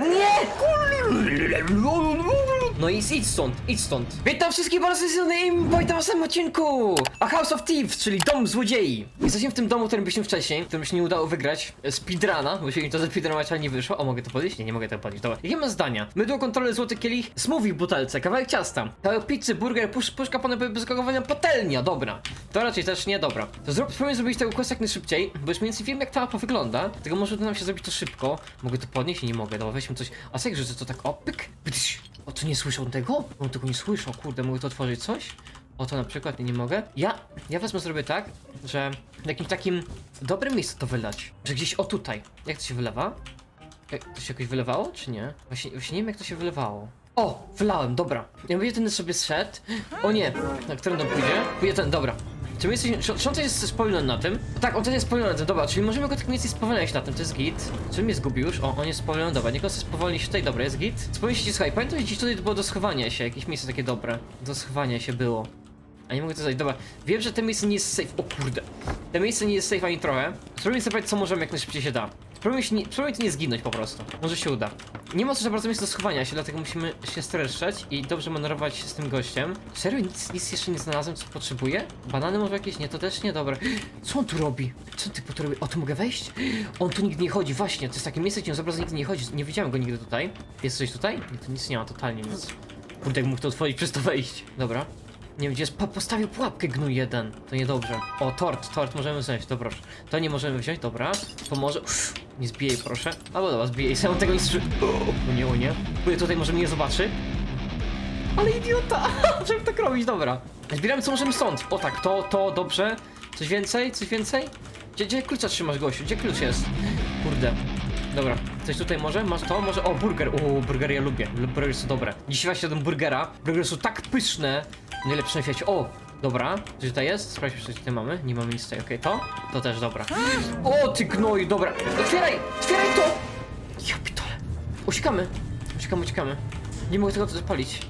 Nie! No i idź stąd, idź stąd. Witam wszystkich bardzo serdecznie witam w naszym odcinku! A House of Thieves, czyli Dom Złodziei. Jesteśmy w tym domu, którym byliśmy wcześniej, którym się nie udało wygrać. e, Speedruna, mi to zaspeedrunować, ale nie wyszło. O, mogę to podnieść? Nie, nie mogę tego podnieść, dobra. Jakie mam zdania? Mydło, kontrolę, złoty kielich, smoothie w butelce, kawałek ciasta, kawałek pizzy, burger, pusz, puszka pana bezalkoholowania, patelnia, dobra. To raczej też nie, dobra. To zrób, spróbuję zrobić tego quest jak najszybciej, bo już mniej więcej wiem jak ta mapa wygląda, tego może uda nam się zrobić to szybko. Mogę to podnieść nie mogę, dobra, weźmy coś. A jak rzucę to tak, o, pyk, pytyś. O, to nie słyszą tego? On tego nie słyszał, kurde, mogę to otworzyć coś? O to na przykład nie, nie mogę. Ja, ja wezmę zrobię tak, że w jakimś takim dobrym miejscu to wylać. Że gdzieś o tutaj. Jak to się wylewa? To się jakoś wylewało, czy nie? Właśnie, właśnie nie wiem jak to się wylewało. O, wylałem, dobra. Ja mówię, ten sobie zszedł. O nie, na którym to pójdzie? Pójdzie ten, dobra. Czy my jesteśmy, czy, czy on też jest spowolniony na tym? Tak, on też jest spowolniony na tym, dobra, czyli możemy go tak mniej więcej na tym, to jest git. Czy mnie zgubił już? O, on jest spowolniony, dobra, niech on sobie spowolni się tutaj, dobra, jest git. Spowolni się, słuchaj, pamiętam, że gdzieś tutaj było do schowania się, jakieś miejsce takie dobre. Do schowania się było. A nie mogę to znaleźć, dobra. Wiem, że to miejsce nie jest safe, o kurde. To miejsce nie jest safe ani trochę. Spróbujmy sobie co możemy, jak najszybciej się da. Spróbujmy, się nie, nie zginąć po prostu. Może się uda. Nie ma co za bardzo miejsca do schowania się, dlatego musimy się streszczać i dobrze manewrować się z tym gościem. Serio? Nic, nic jeszcze nie znalazłem, co potrzebuję? Banany może jakieś? Nie, to też nie, dobra. Co on tu robi? Co ty tu robi? O, tu mogę wejść? On tu nigdy nie chodzi, właśnie. To jest takie miejsce, gdzie on za bardzo nigdy nie chodzi. Nie widziałem go nigdy tutaj. Jest coś tutaj? Nie, tu nic nie ma, totalnie nic. Kurde, jak mógł to otworzyć przez to wejść. Dobra. Nie wiem, gdzie jest. Po, postawił pułapkę gnój jeden. To niedobrze. O, tort, tort możemy wziąć, to proszę. To nie możemy wziąć, dobra. To może. Uff, nie zbijaj, proszę. Albo dobra, zbijaj. Sam tego nie słyszy. O nie, o nie. Kurde, tutaj może mnie zobaczy. Ale idiota! Żeby tak robić, dobra. Zbieramy co możemy stąd. O tak, to, to, dobrze. Coś więcej? Coś więcej? Gdzie, gdzie klucza trzymasz, gościu? Gdzie klucz jest? Kurde. Dobra, coś tutaj może? Masz to? Może? O, burger. O, burgery ja lubię. Burgery są dobre. Dzisiaj właśnie jadłem burgera. Burgery są tak pyszne. Najlepsze na świecie. O, dobra. Coś tutaj jest? Sprawdźmy, co tutaj mamy. Nie mamy nic tutaj. Okej, to? To też dobra. O, ty gnoju, dobra. Otwieraj! Otwieraj to! Ja pitole. Uciekamy. Uciekamy, uciekamy. Nie mogę tego zapalić.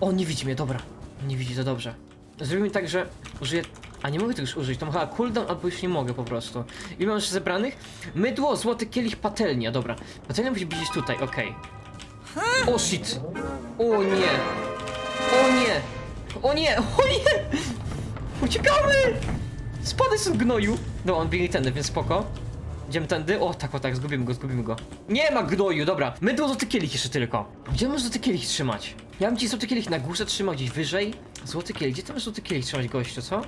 O, nie widzi mnie, dobra. Nie widzi, to dobrze. Zrobimy tak, że użyję... A nie mogę tego już użyć, to chyba cooldown, albo już nie mogę po prostu. Ile mam jeszcze zebranych? Mydło, złoty kielich, patelnia, dobra. Patelnia musi być tutaj, okej. O shit! O nie! O nie! O nie! O nie! Uciekamy! Spadaj z gnoju! No, on biegnie tędy, więc spoko. Idziemy tędy. O, tak, o tak, zgubimy go, zgubimy go. Nie ma gnoju, dobra. Mydło złoty kielich jeszcze tylko. Gdzie możesz złoty kielich trzymać? Ja bym ci złoty kielich na górze trzymał, gdzieś wyżej. Złoty kielich, gdzie ty masz złoty kielich trzymać, gościu, co?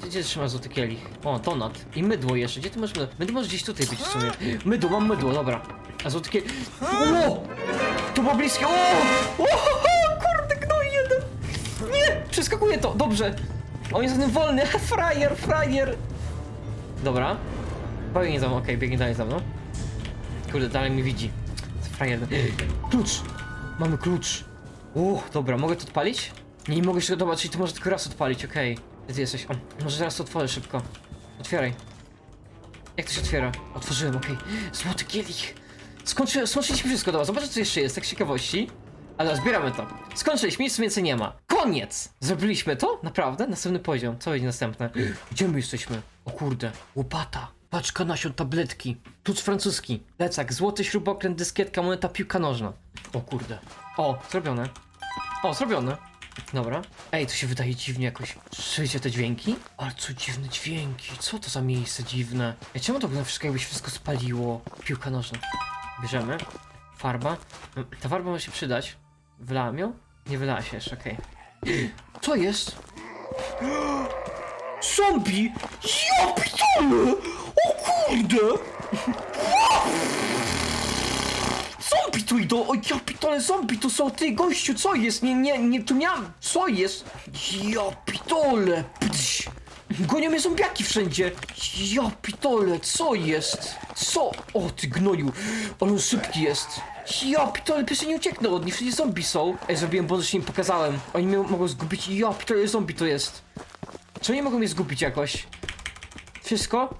Gdzie, gdzie trzymasz złoty kielich? O, donat. I mydło jeszcze, gdzie ty masz mydło? Mydło może gdzieś tutaj być w sumie. Mydło, mam mydło, dobra. A złoty kielich... O! To było bliskie, o! O! Przeskakuje to, dobrze. On jest ten wolny, frajer, frajer. Dobra. Biegnie za mną, okej, biegnie dalej za mną. Kurde, dalej mnie widzi. Frajer. Klucz! Mamy klucz. Uuu, dobra, mogę to odpalić? Nie, nie mogę jeszcze, dobra, czyli to może tylko raz odpalić, okej. Gdzie ty jesteś? O, może teraz to otworzę szybko. Otwieraj. Jak to się otwiera? Otworzyłem, okej. Złoty kielich. Skończy, skończyliśmy wszystko, dobra, zobaczę co jeszcze jest, tak z ciekawości. Ale zbieramy to. Skończyliśmy, nic więcej nie ma. Koniec! Zrobiliśmy to? Naprawdę? Następny poziom. Co będzie następne? Gdzie my jesteśmy? O kurde. Łopata. Paczka nasion, tabletki. Tuc francuski. Plecak, złoty śrubokręt, dyskietka, moneta, piłka nożna. O kurde. O, zrobione. O, zrobione. Dobra. Ej, to się wydaje dziwnie jakoś. Słyszycie te dźwięki? Ale co dziwne dźwięki. Co to za miejsce dziwne? Ej, czemu to wygląda wszystko jakby się wszystko spaliło? Piłka nożna. Bierzemy. Farba. Ta farba może się przydać. Wylałem ją? Nie wylała się jeszcze, okej. Co jest? Zombie! Ja pitole! O kurde! Zombie tu idą! O ja pitole, zombie tu są! Ty, gościu, co jest? Nie, nie, nie, tu miałem... Co jest? Ja pitole! Psz. Gonią mnie zombiaki wszędzie! Ja pitole, co jest? Co? O, ty gnoju! Ale on szybki jest! Ja pitole, pierwszy nie ucieknę od nich, wszędzie zombie są! Ej, zrobiłem błąd, że nie pokazałem. Oni mnie mogą zgubić. Ja pitole, zombie to jest! Czy nie mogą mnie zgubić jakoś? Wszystko?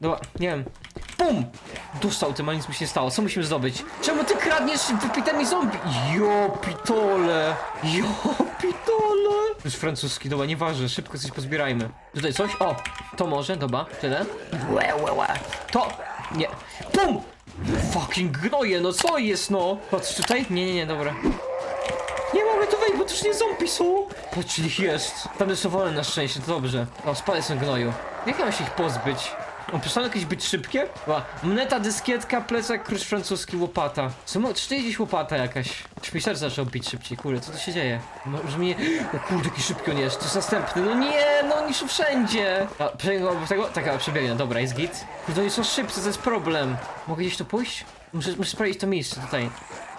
Dobra, nie wiem. Bum! Dostał tym, a nic mu się nie stało. Co musimy zdobyć? Czemu ty kradniesz wypitami zombie? Jo, pitole! Jo, pitole! Jest francuski, dobra, nieważne, szybko coś pozbierajmy. Tutaj coś? O! To może, dobra, tyle. Łe, łe, łe. To! Nie. Bum! Fucking gnoje, no co jest no? Patrz tutaj? Nie, nie, nie, dobra. Nie mogę tu wejść, bo to już nie zombie są. Patrz, ich jest. Tam jest wolne na szczęście, to dobrze. O, spadaj są gnoju. Jak ja mam się ich pozbyć? On przestaną jakieś być szybkie? Ła, Moneta, dyskietka, plecak, klucz francuski, łopata. Mo- czy to gdzieś łopata jakaś? Serce zaczęło bić szybciej, kurde, co tu się dzieje? Może mnie... O kurde, jaki szybki on jest, to jest następny, no nie, no oni są wszędzie! A, przebiegną obok tego? Tak, a, przebiegnę, dobra, jest git. Kurde, oni są szybcy, to jest problem. Mogę gdzieś tu pójść? Muszę, muszę sprawdzić to miejsce tutaj.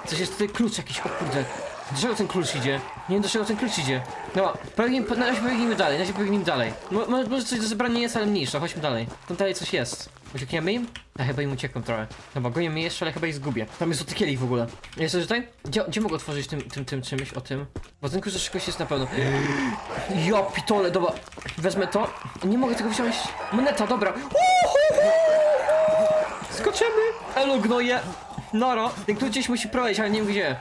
Coś jest tutaj klucz jakiś, o kurde. Do czego ten klucz idzie? Nie wiem do czego ten klucz idzie. No, pewnie, na razie pobiegnijmy dalej, na razie pobiegnijmy dalej. Mo, mo- może coś do zebrania jest, ale mniejsze, chodźmy dalej. Tam dalej coś jest. Uciekniemy im? Ja chyba im uciekam trochę. Dobra, gonię mnie jeszcze, ale chyba ich zgubię. Tam jest złoty kielich w ogóle. Jest tutaj? Gdzie, gdzie mogę otworzyć tym, tym, tym czymś, o tym? Bo ten klucz szybkość jest na pewno. Ja pitole, dobra. Wezmę to. Nie mogę tego wziąć. Moneta, dobra. Skoczymy! Elo gnoje! Noro! Klucz gdzieś musi prowadzić, ale nie wiem gdzie.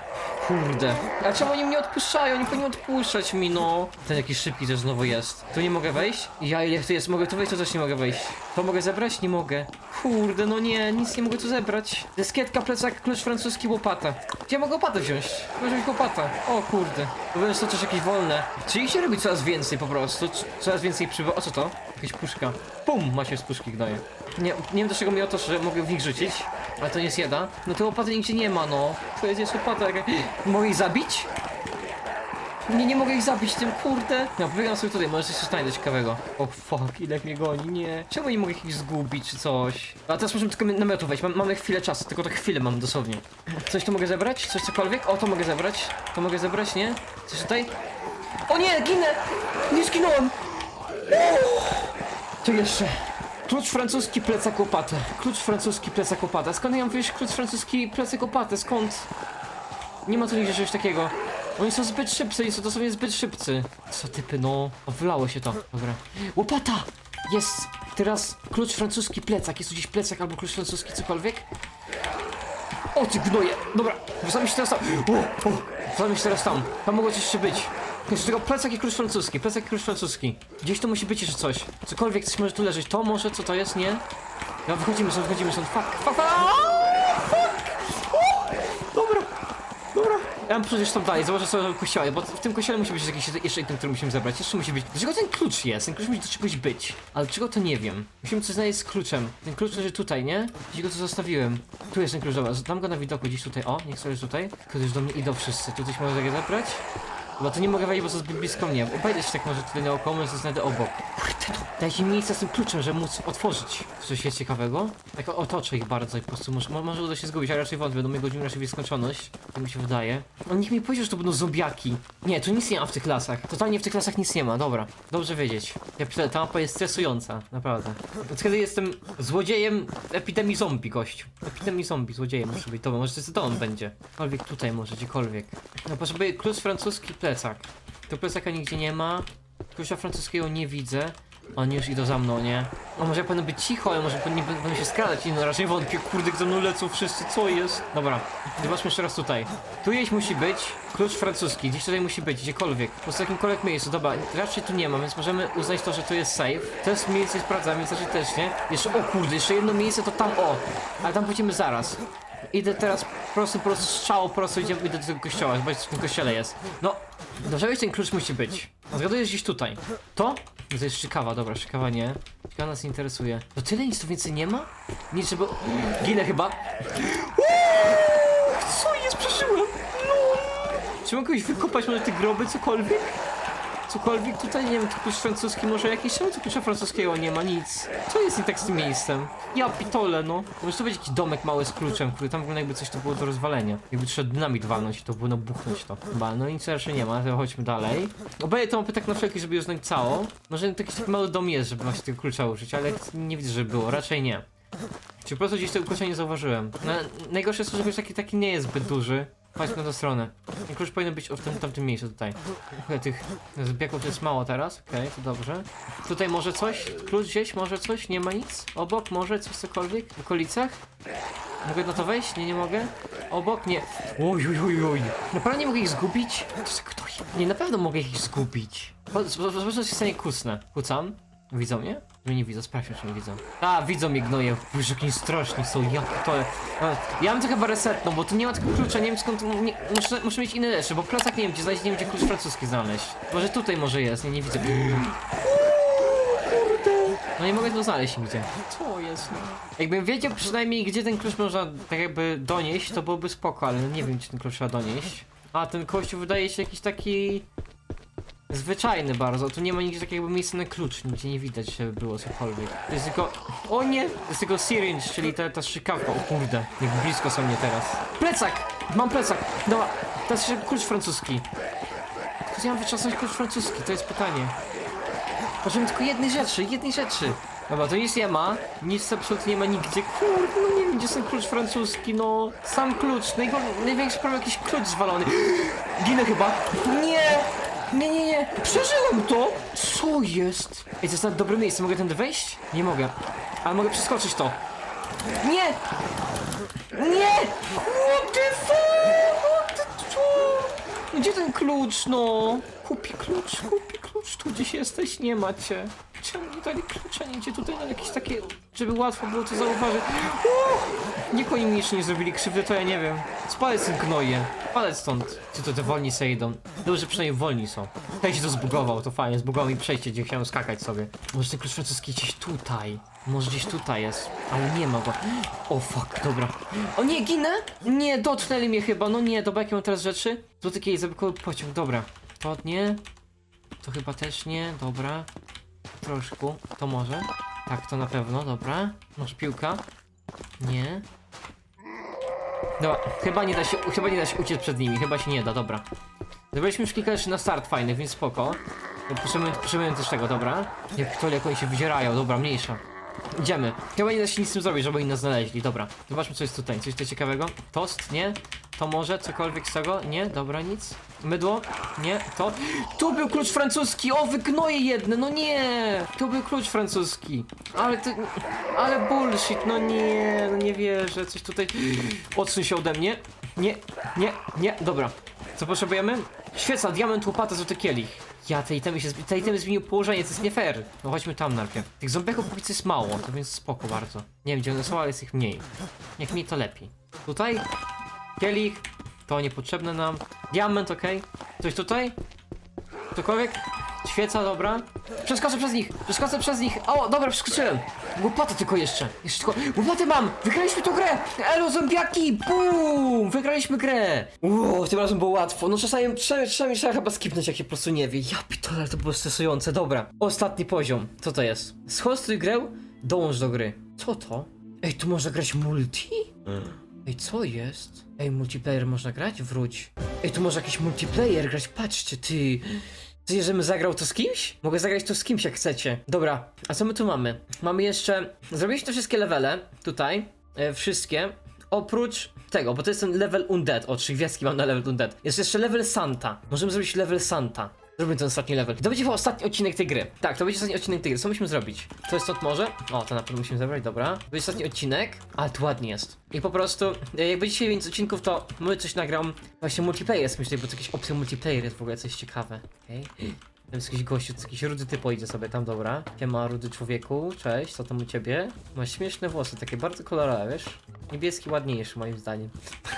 Kurde. A czemu oni mnie odpuszczają? Nie powinni odpuszczać mi, no. Ten jakiś szybki też znowu jest. Tu nie mogę wejść? Ja ile tu jest? Mogę tu wejść, to też nie mogę wejść. To mogę zebrać? Nie mogę. Kurde, no nie, nic nie mogę tu zebrać. Dyskietka, plecak, klucz francuski, łopata. Gdzie mogę łopatę wziąć? Może wziąć łopatę. O kurde. To będzie to też jakieś wolne. Czyli się robi coraz więcej po prostu. Coraz więcej przybywa. O co to? Jakaś puszka. Pum! Ma się z puszki gnoje. Nie, nie wiem do czego mi o to, że mogę w nich rzucić. Ale to nie jest jada. No to łopaty nigdzie nie ma, no. To jest, jest łopata jaka... Mogę ich zabić? Nie, nie mogę ich zabić tym, kurde. No, pobiegam sobie tutaj, może coś znajdę ciekawego. O fuck, ile mnie goni, nie. Czemu nie mogę ich zgubić, czy coś? A teraz możemy tylko namiotu wejść, Mam, mamy chwilę czasu, tylko tak chwilę mam dosłownie. Coś tu mogę zebrać? Coś cokolwiek? O, to mogę zebrać. To mogę zebrać, nie? Coś tutaj? O nie, ginę! Nie zginąłem! To jeszcze. Klucz francuski, plecak łopatę. Klucz francuski, plecak łopatę. Skąd ja mam klucz francuski, plecak łopatę? Skąd? Nie ma tu nigdzie czegoś takiego. Oni są zbyt szybcy, oni są dosłownie zbyt szybcy. Co typy, no. Wylało się to. Dobra. Łopata! Jest! Teraz klucz francuski, plecak. Jest tu gdzieś plecak albo klucz francuski, cokolwiek? O ty gnoje! Dobra, wracamy się teraz tam. O, o, się teraz tam. Tam mogło coś jeszcze być. Jeszcze tego plecak i klucz francuski, plecak i klucz francuski. Gdzieś tu musi być jeszcze coś. Cokolwiek coś może tu leżeć. To może, co to jest, nie? No wychodzimy stąd, wychodzimy stąd. Fuck, fuck, fuck! Fuck! Dobra, dobra. Ja mam przecież tam dalej, co w kościele, bo w tym kościele musi być jakiś jeszcze item, który musimy zebrać. Jeszcze musi być. Dlaczego ten klucz jest? Ten klucz musi do czegoś być. Ale czego to nie wiem. Musimy coś znaleźć z kluczem. Ten klucz leży tutaj, nie? Gdzie go tu zostawiłem? Tu jest ten klucz, dobra, dam go na widoku gdzieś tutaj. O, niech sobie tutaj. Tylko już do mnie idą wszyscy. Tu coś mogę tego zebrać? Bo to nie mogę wejść, bo to zbyt blisko mnie. Obejdę się tak może tutaj naokoło, może znajdę obok. Kurde, to dajcie mi miejsce z tym kluczem, żeby móc otworzyć coś jest ciekawego. Tak otoczę ich bardzo i po prostu może, mo- może uda się zgubić, ale raczej wątpię, do mojej godziny raczej jest skończoność. Tak mi się wydaje. On niech mi powiedział, że to będą zombiaki. Nie, tu nic nie ma w tych lasach. Totalnie w tych lasach nic nie ma, dobra. Dobrze wiedzieć. Ja piszę, ta mapa jest stresująca, naprawdę. Od kiedy jestem złodziejem epidemii zombie, gościu. Epidemii zombie, złodziejem muszę być. Dobra, może to on będzie. Gdziekolwiek tutaj może, gdziekolwiek. No potrzebuję klucz francuski, plecak. Tu plecaka nigdzie nie ma. Klucza francuskiego nie widzę. Oni już idą za mną, nie? A może ja powinno być cicho, ale może powinni będą się skradać. Nie no, raczej wątpię. Kurde, za mną lecą wszyscy, co jest? Dobra, zobaczmy jeszcze raz tutaj. Tu gdzieś musi być klucz francuski, gdzieś tutaj musi być, gdziekolwiek. Po prostu jakimkolwiek miejscu. Dobra, raczej tu nie ma, więc możemy uznać to, że to jest safe. To jest miejsce sprawdzamy, więc raczej też, nie? Jeszcze, o kurde, jeszcze jedno miejsce to tam, o! Ale tam pójdziemy zaraz. Idę teraz po prostu strzał, po prostu idę, idę do tego kościoła, co w tym kościele jest. No, dobrze ten klucz musi być. A Zgaduję, gdzieś tutaj. To? No To jest szykawa, dobra, szykawa nie. Szykawa nas nie interesuje. No tyle, nic tu więcej nie ma? Nic, żeby... Ginę chyba. Co jest? Przeżyłem! No. Czy mogę kogoś wykopać może te groby, cokolwiek? Cokolwiek tutaj, nie wiem, klucz francuski może jakiś, tu klucza francuskiego nie ma, nic. Co jest nie tak z tym miejscem? Ja pitole, no. Może to być jakiś domek mały z kluczem, który tam wygląda jakby coś to było do rozwalenia. Jakby trzeba dynamit walnąć i to było buchnąć to. Chyba, no nic raczej nie ma, to chodźmy dalej. Obeję tą mapę tak na wszelki, żeby ją znać całą. Może taki mały dom jest, żeby właśnie tego klucza użyć, ale nie widzę, żeby było, raczej nie. Czy po prostu gdzieś tego klucza nie zauważyłem? No, najgorsze jest to, że taki, taki nie jest zbyt duży. Chodźmy na tę stronę. I klucz powinien być w tym tamtym miejscu tutaj. Okej, tych zbiegów to jest mało teraz. Okej, to dobrze. Tutaj może coś? Klucz gdzieś? Może coś? Nie ma nic? Obok? Może coś cokolwiek? W okolicach? Mogę na to wejść? Nie, nie mogę. Obok? Nie. Oj, oj, oj, oj. Naprawdę nie mogę ich zgubić? To jest ktoś. Nie, na pewno mogę ich zgubić. Zobaczmy, co się stanie kusnę. Kucam. Widzą mnie? Mnie nie widzą, sprawdźmy czy mnie widzą. A, widzą mnie gnoje, Boże, jakie straszni są, ja to... Ja mam to chyba reset, no bo tu nie ma tego klucza, nie wiem skąd... Nie, muszę, muszę mieć inne rzeczy, bo plecak nie wiem gdzie znaleźć, nie wiem gdzie klucz francuski znaleźć. Może tutaj może jest, nie, nie widzę. No nie mogę tu znaleźć nigdzie. Co jest? No? Jakbym wiedział przynajmniej gdzie ten klucz można tak jakby donieść, to byłoby spoko, ale nie wiem gdzie ten klucz trzeba donieść. A ten kościół wydaje się jakiś taki... Zwyczajny bardzo, tu nie ma nigdzie takiego miejsca na klucz, nigdzie nie widać, żeby było cokolwiek. To jest tylko... O nie! To jest tylko syringe, czyli ta, ta strzykawka, o kurde. Jak blisko są mnie teraz. Plecak! Mam plecak! Dobra, to jest klucz francuski. Tylko ja mam wyczasnąć klucz francuski, to jest pytanie. Potrzebujemy tylko jednej rzeczy, jednej rzeczy. Dobra, to nic nie ma, nic absolutnie nie ma nigdzie. Kurde, no nie wiem, gdzie ten klucz francuski, no. Sam klucz, najgor... największy problem, jakiś klucz zwalony. Ginę chyba. Nie! Nie, nie, nie, przeżyłem to! Co jest? Ej, to jest na dobre miejsce, mogę tędy wejść? Nie mogę. Ale mogę przeskoczyć to. Nie! Nie! What the fuck? What the? Gdzie ten klucz, no? Kupi klucz, kupi klucz, tu gdzieś jesteś, nie macie. Czemu nie dali klucza nigdzie tutaj na jakieś takie, żeby łatwo było to zauważyć. Uuu, Niech oni nie zrobili krzywdy, to ja nie wiem. Spalę ten gnoje. Palec stąd. Czy to te wolni se idą? Dobrze, przynajmniej wolni są. Hej, się to zbugował, to fajnie. Zbugował mi przejście, gdzie chciałem skakać sobie. Może ten klucz francuski gdzieś tutaj. Może gdzieś tutaj jest, ale nie ma go. O fuck, dobra. O nie, ginę? Nie, dotknęli mnie chyba. No nie, dobra, jakie mam teraz rzeczy? To taki zabytkowy pociąg, dobra. To nie. To chyba też nie, dobra. Troszkę, to może. Tak, to na pewno, dobra. Może piłka? Nie. Dobra, chyba nie da się, chyba nie da się uciec przed nimi, chyba się nie da, dobra. Zrobiliśmy już kilka rzeczy na start fajnych, więc spoko. No, potrzebujemy też tego, dobra. Jak to, jak oni się wydzierają, dobra, mniejsza. Idziemy. Chyba nie da się nic z tym zrobić, żeby oni nas znaleźli, dobra. Zobaczmy co jest tutaj, coś tutaj ciekawego. Tost, nie? To może, cokolwiek z tego? Nie, dobra, nic. Mydło? Nie, to. Tu był klucz francuski, o wygnoje jedne, no nie! Tu był klucz francuski. Ale to, ale bullshit, no nie, no nie wierzę, coś tutaj. Odsuń się ode mnie. Nie, nie, nie, dobra. Co potrzebujemy? Świeca, diament, łopata, złoty kielich. Ja, te itemy się, te itemy zmieniły położenie, to jest nie fair. No chodźmy tam najpierw. Tych zombiaków póki jest mało, to więc spoko bardzo. Nie wiem gdzie one są, ale jest ich mniej. Jak mniej to lepiej. Tutaj? Kielich. To niepotrzebne nam. Diament, okej. Coś tutaj? Cokolwiek? Świeca, dobra. Przeskoczę przez nich, przeskoczę przez nich. O, dobra, przeskoczyłem. Łopatę tylko jeszcze. Jeszcze tylko. Łopatę mam! Wygraliśmy tą grę! Elo, zombiaki! Bum! Wygraliśmy grę! Uuu, tym razem było łatwo. No czasami, czasami, czasami trzeba chyba skipnąć, jak się po prostu nie wie. Ja pitole, to było stresujące. Dobra. Ostatni poziom. Co to jest? Schostuj grę, dołącz do gry. Co to? Ej, tu można grać multi? Ej, co jest? Ej, multiplayer można grać? Wróć. Ej, tu można jakiś multiplayer grać, patrzcie, ty. Chcecie, żebym zagrał to z kimś? Mogę zagrać to z kimś, jak chcecie. Dobra, a co my tu mamy? Mamy jeszcze... Zrobiliśmy wszystkie levele, tutaj. E, wszystkie. Oprócz tego, bo to jest ten level Undead. O, trzy gwiazdki mam na level Undead. Jest jeszcze level Santa. Możemy zrobić level Santa. Zrobimy ten ostatni level. To będzie ostatni odcinek tej gry. Tak, to będzie ostatni odcinek tej gry. Co musimy zrobić? Co jest stąd może? O, to na pewno musimy zabrać, dobra. To jest ostatni odcinek, ale tu ładnie jest. I po prostu, e, jak będziecie więcej odcinków, to może coś nagram. Właśnie multiplayer jest myślę, bo to jakieś opcje multiplayer jest w ogóle coś ciekawe. Okej. Tam jest jakiś gościu, jakiś rudy typ idzie sobie tam, dobra. Siema rudy człowieku, cześć, co tam u ciebie? Masz śmieszne włosy, takie bardzo kolorowe, wiesz? Niebieski ładniejszy moim zdaniem.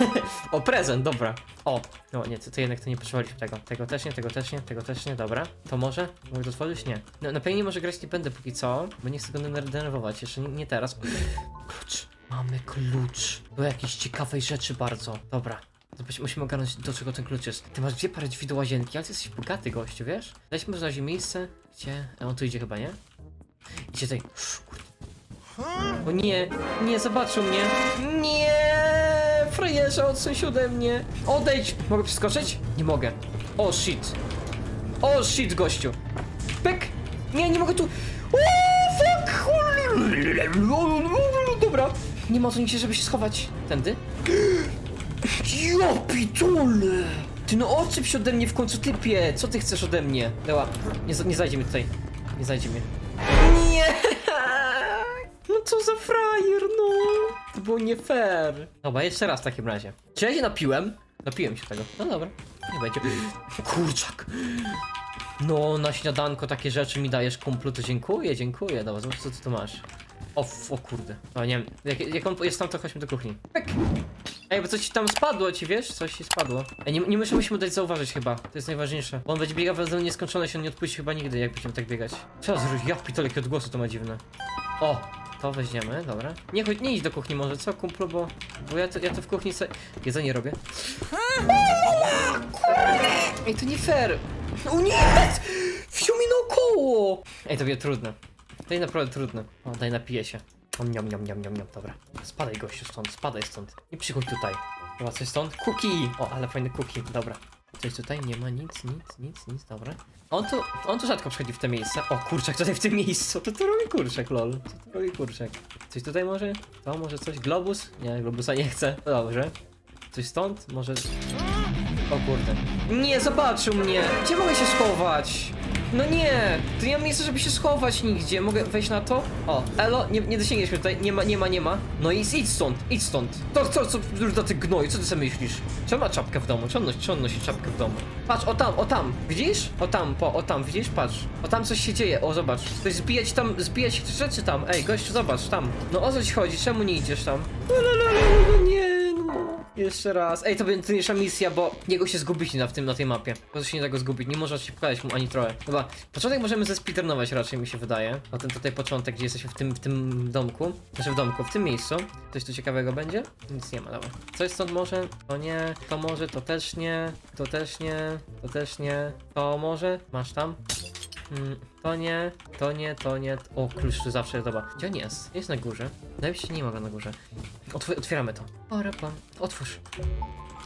o, prezent, dobra. O, no nie, to, to jednak to nie potrzebowaliśmy tego. Tego też nie, tego też nie, tego też nie, dobra. To może? Mogę to otworzyć? Nie. No, na pewno może grać nie będę póki co, bo nie chcę go dener- denerwować, jeszcze nie, nie teraz. Klucz. Mamy klucz. Do jakiejś ciekawej rzeczy bardzo. Dobra. Musimy ogarnąć do czego ten klucz jest. Ty masz dwie pary drzwi do łazienki, ale ty jesteś bogaty gościu, wiesz? Dajmy może na razie miejsce. Gdzie? A on tu idzie chyba, nie? Idzie tutaj. O nie, nie, zobaczył mnie. Nie, frajerze, odsuń się ode mnie. Odejdź. Mogę przeskoczyć? Nie mogę. O shit. O shit, gościu. Pyk. Nie, nie mogę tu. O, fuck. Dobra. Nie ma tu nigdzie, żeby się schować. Tędy? Ja! Ty no odczep się ode mnie w końcu typie! Co ty chcesz ode mnie? Dobra, nie, nie tutaj. Nie zajdzie. Nie! No co za frajer, no! To było nie fair. Dobra, jeszcze raz w takim razie. Czy ja się napiłem? Napiłem się tego. No dobra, nie będzie. Kurczak. No, na śniadanko takie rzeczy mi dajesz, kumplu, to dziękuję, dziękuję. Dobra, zobacz, co ty tu masz. O, o kurde. O, nie wiem, jak, jak on jest tam, to chodźmy do kuchni. Pyk. Ej, bo coś ci tam spadło, ci wiesz? Coś ci spadło. Ej, nie, nie musimy mu dać zauważyć chyba, to jest najważniejsze. Bo on będzie biegał w nieskończoność, on nie odpuści chyba nigdy, jak będziemy tak biegać. Co zrobić? Ja pitole, jakie odgłosy to ma dziwne. O, to weźmiemy, dobra. Nie chodź, nie idź do kuchni może, co kumplu, bo... Bo ja to, ja to w kuchni se... Jedzenie robię. Ej, to nie fair! O nie! Wsiu mi naokoło! Ej, to będzie trudne. To jest naprawdę trudne. O, daj napiję się. Om, niam, niam, niam, niam, niam, dobra. Spadaj gościu stąd, spadaj stąd. Nie przychodź tutaj. Dobra, coś stąd? Cookie! O, ale fajny cookie, dobra. Coś tutaj? Nie ma nic, nic, nic, nic, dobra. On tu, on tu rzadko przychodzi w te miejsce. O, kurczak tutaj w tym miejscu. To tu robi kurczak, lol. Co tu robi kurczak? Coś tutaj może? To może coś? Globus? Nie, globusa nie chcę. No Dobrze. Coś stąd? Może... O kurde. Nie, zobaczył mnie! Gdzie mogę się schować? No nie! Tu nie mam miejsca, żeby się schować nigdzie. Mogę wejść na to? O, elo, nie, nie dosięgniesz tutaj. Nie ma, nie ma, nie ma. No i idź stąd, idź stąd. To, co, co, już do tych gnoju, co ty sobie myślisz? Czy on ma czapkę w domu? Czy on, nosi, czy on nosi czapkę w domu? Patrz, o tam, o tam, widzisz? O tam, po, o tam, widzisz? Patrz. O tam coś się dzieje, o zobacz. Ktoś zbijać tam, zbijać rzeczy tam. Ej, gościu, zobacz, tam. No o co ci chodzi? Czemu nie idziesz tam? No, Jeszcze raz. Ej, to będzie trudniejsza misja, bo niego się zgubić na, w tym, na tej mapie. Po prostu się nie da go zgubić, nie można się pokazać mu ani trochę. Chyba, początek możemy zespeedrunować raczej, mi się wydaje. O ten tutaj początek, gdzie jesteśmy w tym, w tym domku. Znaczy w domku, w tym miejscu. Coś tu ciekawego będzie? Nic nie ma, dobra. Coś stąd może? To nie, to może, to też nie, to też nie, to też nie, to może? Masz tam? Mm, to nie, to nie, to nie. O, klucz tu zawsze jest, dobra. Gdzie on jest? Jest na górze. Mi się, nie ma go na górze. Otw otwieramy to. Parapam. Otwórz.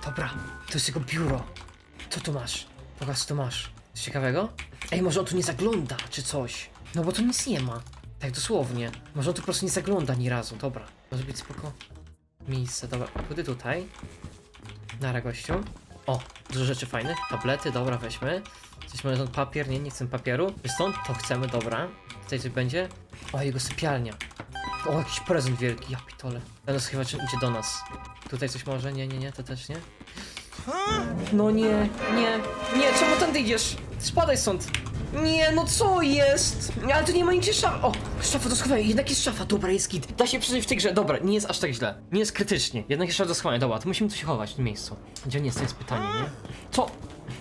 Dobra, to jest jego biuro. Co tu masz? Pokaż, co tu masz. Coś ciekawego? Ej, może on tu nie zagląda, czy coś? No bo tu nic nie ma. Tak dosłownie. Może on tu po prostu nie zagląda ani razu. Dobra, może być spoko. Miejsce, dobra. Pójdę tutaj. Nara gościu. O, dużo rzeczy fajnych. Tablety, dobra, weźmy. Coś może stąd papier? Nie, nie chcę papieru. Wiesz to chcemy, dobra. Tutaj coś będzie. O, jego sypialnia. O, jakiś prezent wielki, ja pitole. Teraz chyba idzie do nas. Tutaj coś może? Nie, nie, nie, to też nie. No nie, nie, nie, czemu tędy idziesz? Spadaj stąd. Nie, no co jest? Ale tu nie ma nigdzie szafa. O, szafa do schowania, jednak jest szafa, dobra, jest git. Da się przeżyć w tej grze, dobra, nie jest aż tak źle. Nie jest krytycznie, jednak jest szafa do schowania, dobra, to musimy tu się chować w tym miejscu. Gdzie on jest, to jest pytanie, nie? Co?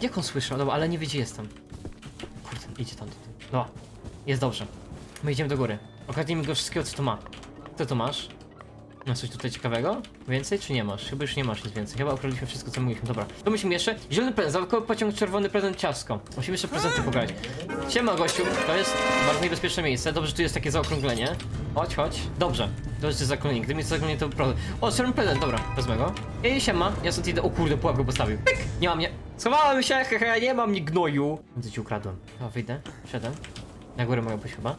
Jak on słyszał? Dobra, ale nie wie gdzie jestem. Kurde, idzie tam. Dobra, jest dobrze. My idziemy do góry. Okradnijmy go wszystkiego, co tu ma. Co tu masz? Masz coś tutaj ciekawego? Więcej czy nie masz? Chyba już nie masz nic więcej. Chyba ukradliśmy wszystko, co mogliśmy. Dobra. To musimy jeszcze. Zielony prezent, zawokowy pociąg, czerwony prezent, ciastko. Musimy jeszcze prezenty pograć. Siema, gościu. To jest bardzo niebezpieczne miejsce. Dobrze, że tu jest takie zaokrąglenie. Chodź, chodź. Dobrze. Że jest zaokrąglenie. Gdyby jest zaokrąglenie, to problem. O, czerwony prezent, dobra. Wezmę go. Ej, siema. Ja stąd idę. O kurde, pułap postawił. Pyk! Nie mam mnie. Schowałem się, hehe, nie mam mnie gnoju. Co ci ukradłem? O, wyjdę. Wszedłem. Na górę mogę pójść chyba.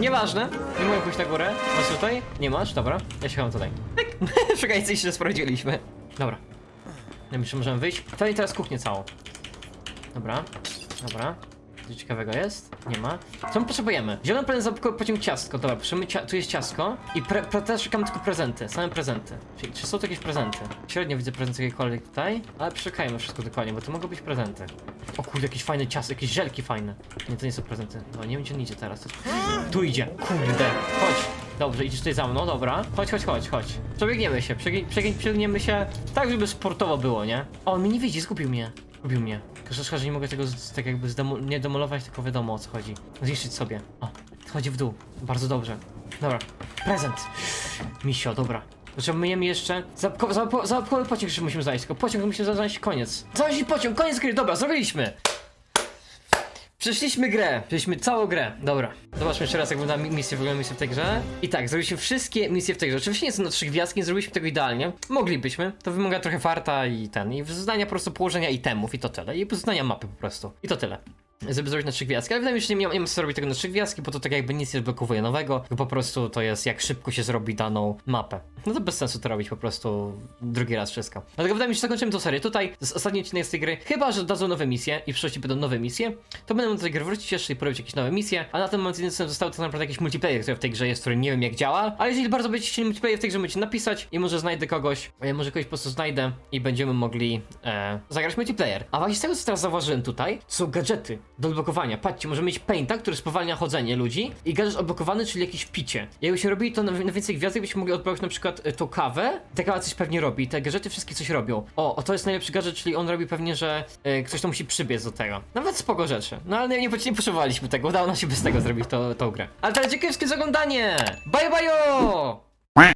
Nieważne, nie mogę pójść na górę. Masz tutaj? Nie masz? Dobra, ja się chowam tutaj. Pyk! Czekajcie, się sprawdziliśmy. Dobra. Ja myślę, że możemy wyjść. To i teraz kuchnię całą. Dobra, dobra. Coś ciekawego jest? Nie ma. Co my potrzebujemy? Zielony prezent za pociąg ciastko. Dobra, potrzebujemy cia tu jest ciastko. I pre pre teraz szukamy tylko prezenty, same prezenty. Czyli czy są to jakieś prezenty? Średnio widzę prezent jakiekolwiek tutaj, ale przeszukajmy wszystko dokładnie, bo to mogą być prezenty. O kurde, jakieś fajne ciasto, jakieś żelki fajne. Nie, to nie są prezenty. No nie wiem gdzie on idzie teraz. Tu idzie. Kurde. Chodź. Dobrze, idziesz tutaj za mną, dobra. Chodź, chodź, chodź, chodź. Przebiegniemy się, przebieg, przebieg, przebiegniemy się tak, żeby sportowo było, nie? O, on mnie nie widzi, zgubił mnie. Zgubił mnie. Tylko że nie mogę tego z, tak jakby nie demolować, tylko wiadomo o co chodzi. Zniszczyć sobie. O, chodzi w dół. Bardzo dobrze. Dobra. Prezent. Misio, dobra. Potrzebujemy jeszcze. Zabawkowy za, za pociąg jeszcze musimy znaleźć. Tylko pociąg musimy znaleźć koniec. Znaleźć pociąg, koniec gry, dobra, zrobiliśmy. Przeszliśmy grę, przeszliśmy całą grę, dobra. Zobaczmy jeszcze raz jak wygląda mi- misje, wygląda misje w tej grze. I tak, zrobiliśmy wszystkie misje w tej grze. Oczywiście nie są na trzy gwiazdki, nie zrobiliśmy tego idealnie. Moglibyśmy, to wymaga trochę farta i ten, i znania po prostu położenia itemów i to tyle. I znania mapy po prostu. I to tyle. Żeby zrobić na trzy gwiazdki, ale wydaje mi się, że nie, nie ma sensu robić tego na trzy gwiazdki, bo to tak jakby nic nie blokuje nowego, po prostu to jest jak szybko się zrobi daną mapę. No to bez sensu to robić po prostu drugi raz wszystko. Dlatego wydaje mi się, że zakończymy tę serię tutaj, z ostatni odcinek z tej gry, chyba, że dadzą nowe misje i w przyszłości będą nowe misje, to będę do tej gry wrócić jeszcze i porobić jakieś nowe misje, a na ten moment jedyne co zostało to naprawdę jakiś multiplayer, który w tej grze jest, który nie wiem jak działa, ale jeżeli bardzo będziecie chcieli multiplayer w tej grze, możecie napisać i może znajdę kogoś, ja może kogoś po prostu znajdę i będziemy mogli e, zagrać multiplayer. A właśnie z tego co teraz zauważyłem tutaj, są gadżety. Do odblokowania. Patrzcie, możemy mieć painta, który spowalnia chodzenie ludzi i gadżet odblokowany, czyli jakieś picie. Jakbyśmy robili to na, na więcej gwiazdek, byśmy mogli odblokować na przykład e, tą kawę. Ta kawa coś pewnie robi, te gadżety wszystkie coś robią. O, o to jest najlepszy gadżet, czyli on robi pewnie, że e, ktoś to musi przybiec do tego. Nawet spoko rzeczy. No ale nie, nie, nie potrzebowaliśmy tego, udało nam się bez tego zrobić to, tą grę. Ale teraz dziękuję wszystkim za oglądanie! Bye bye!